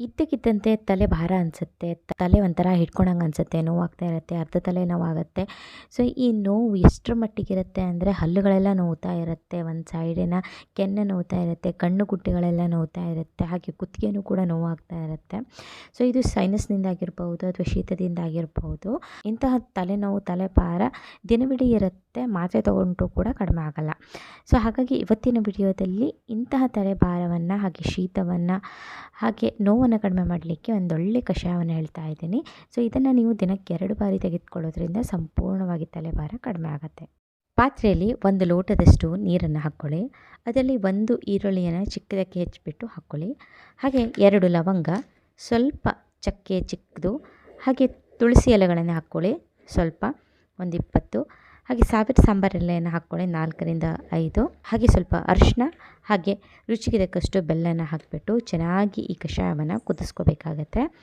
ಇದ್ದಕ್ಕಿದ್ದಂತೆ ತಲೆ ಭಾರ ಅನಿಸುತ್ತೆ, ತಲೆ ಒಂಥರ ಹಿಡ್ಕೊಂಡಂಗೆ ಅನಿಸುತ್ತೆ, ನೋವಾಗ್ತಾ ಇರುತ್ತೆ, ಅರ್ಧ ತಲೆ ನೋವಾಗುತ್ತೆ. ಸೊ ಈ ನೋವು ಎಷ್ಟರ ಮಟ್ಟಿಗಿರುತ್ತೆ ಅಂದರೆ ಹಲ್ಲುಗಳೆಲ್ಲ ನೋವ್ತಾ ಇರುತ್ತೆ, ಒಂದು ಸೈಡಿನ ಕೆನ್ನೆ ನೋವ್ತಾ ಇರುತ್ತೆ, ಕಣ್ಣು ಗುಡ್ಡೆಗಳೆಲ್ಲ ನೋವ್ತಾ ಇರುತ್ತೆ, ಹಾಗೆ ಕುತ್ತಿಗೆನೂ ಕೂಡ ನೋವಾಗ್ತಾ ಇರುತ್ತೆ. ಸೊ ಇದು ಸೈನಸ್ನಿಂದ ಆಗಿರ್ಬೋದು ಅಥವಾ ಶೀತದಿಂದ ಆಗಿರ್ಬೋದು. ಇಂತಹ ತಲೆನೋವು, ತಲೆಭಾರ ದಿನವಿಡೀ ಇರುತ್ತೆ. ಮಾತ್ರೆ ತೊಗೊಂಡ್ರೂ ಕೂಡ ಕಡಿಮೆ ಆಗಲ್ಲ. ಸೊ ಹಾಗಾಗಿ ಇವತ್ತಿನ ವಿಡಿಯೋದಲ್ಲಿ ಇಂತಹ ತಲೆಭಾರವನ್ನು ಹಾಗೆ ಶೀತವನ್ನು ಹಾಗೆ ನೋವನ್ನು ಕಡಿಮೆ ಮಾಡಲಿಕ್ಕೆ ಒಂದೊಳ್ಳೆ ಕಷಾಯವನ್ನು ಹೇಳ್ತಾ ಇದ್ದೀನಿ. ಸೊ ಇದನ್ನು ನೀವು ದಿನಕ್ಕೆ ಎರಡು ಬಾರಿ ತೆಗೆದುಕೊಳ್ಳೋದ್ರಿಂದ ಸಂಪೂರ್ಣವಾಗಿ ತಲೆಭಾರ ಕಡಿಮೆ ಆಗುತ್ತೆ. ಪಾತ್ರೆಯಲ್ಲಿ ಒಂದು ಲೋಟದಷ್ಟು ನೀರನ್ನು ಹಾಕ್ಕೊಳ್ಳಿ. ಅದರಲ್ಲಿ ಒಂದು ಈರುಳ್ಳಿಯನ್ನು ಚಿಕ್ಕದಕ್ಕೆ ಹೆಚ್ಚಿಬಿಟ್ಟು ಹಾಕ್ಕೊಳ್ಳಿ. ಹಾಗೆ ಎರಡು ಲವಂಗ, ಸ್ವಲ್ಪ ಚಕ್ಕೆ ಚಿಕ್ಕದು, ಹಾಗೆ ತುಳಸಿ ಎಲೆಗಳನ್ನು ಹಾಕ್ಕೊಳ್ಳಿ. ಸ್ವಲ್ಪ ಒಂದು ಇಪ್ಪತ್ತು. ಹಾಗೆ ಸಾವಿರ ಸಾಂಬಾರು ಎಲೆಯನ್ನು ಹಾಕ್ಕೊಳ್ಳಿ, ನಾಲ್ಕರಿಂದ ಐದು. ಹಾಗೆ ಸ್ವಲ್ಪ ಅರಿಶಿನ ಹಾಗೆ ರುಚಿಗೆ ತಕ್ಕಷ್ಟು ಬೆಲ್ಲನ ಹಾಕಿಬಿಟ್ಟು ಚೆನ್ನಾಗಿ ಈ ಕಷಾಯವನ್ನು ಕುದಿಸ್ಕೋಬೇಕಾಗತ್ತೆ.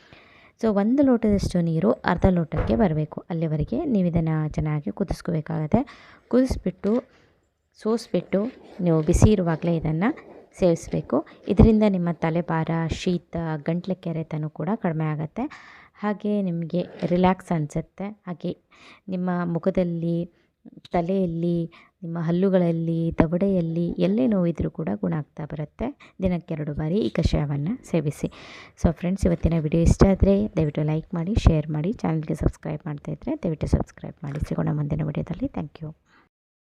ಸೊ, ಒಂದು ಲೋಟದಷ್ಟು ನೀರು ಅರ್ಧ ಲೋಟಕ್ಕೆ ಬರಬೇಕು. ಅಲ್ಲಿವರೆಗೆ ನೀವು ಇದನ್ನು ಚೆನ್ನಾಗಿ ಕುದಿಸ್ಕೋಬೇಕಾಗತ್ತೆ. ಕುದಿಸ್ಬಿಟ್ಟು, ಸೋಸಿಬಿಟ್ಟು ನೀವು ಬಿಸಿ ಇರುವಾಗಲೇ ಇದನ್ನು ಸೇವಿಸಬೇಕು. ಇದರಿಂದ ನಿಮ್ಮ ತಲೆಭಾರ, ಶೀತ, ಗಂಟ್ಲು ಕೆರೆತನೂ ಕೂಡ ಕಡಿಮೆ ಆಗುತ್ತೆ. ಹಾಗೆ ನಿಮಗೆ ರಿಲ್ಯಾಕ್ಸ್ ಅನಿಸುತ್ತೆ. ಹಾಗೆ ನಿಮ್ಮ ಮುಖದಲ್ಲಿ ತಲೆಯಲ್ಲಿ, ನಿಮ್ಮ ಹಲ್ಲುಗಳಲ್ಲಿ, ದವಡೆಯಲ್ಲಿ ಎಲ್ಲೇ ನೋವಿದ್ರೂ ಕೂಡ ಗುಣ ಆಗ್ತಾ ಬರುತ್ತೆ. ದಿನಕ್ಕೆ ಎರಡು ಬಾರಿ ಈ ಕಷಾಯವನ್ನು ಸೇವಿಸಿ. ಸೊ ಫ್ರೆಂಡ್ಸ್ ಇವತ್ತಿನ ವಿಡಿಯೋ ಇಷ್ಟ ಆದರೆ ದಯವಿಟ್ಟು ಲೈಕ್ ಮಾಡಿ ಶೇರ್ ಮಾಡಿ ಚಾನಲ್ಗೆ ಸಬ್ಸ್ಕ್ರೈಬ್ ಮಾಡ್ತಾಯಿದ್ರೆ ದಯವಿಟ್ಟು ಸಬ್ಸ್ಕ್ರೈಬ್ ಮಾಡಿ. ಸಿಗೋಣ ಮುಂದಿನ ವಿಡಿಯೋದಲ್ಲಿ ಥ್ಯಾಂಕ್ ಯು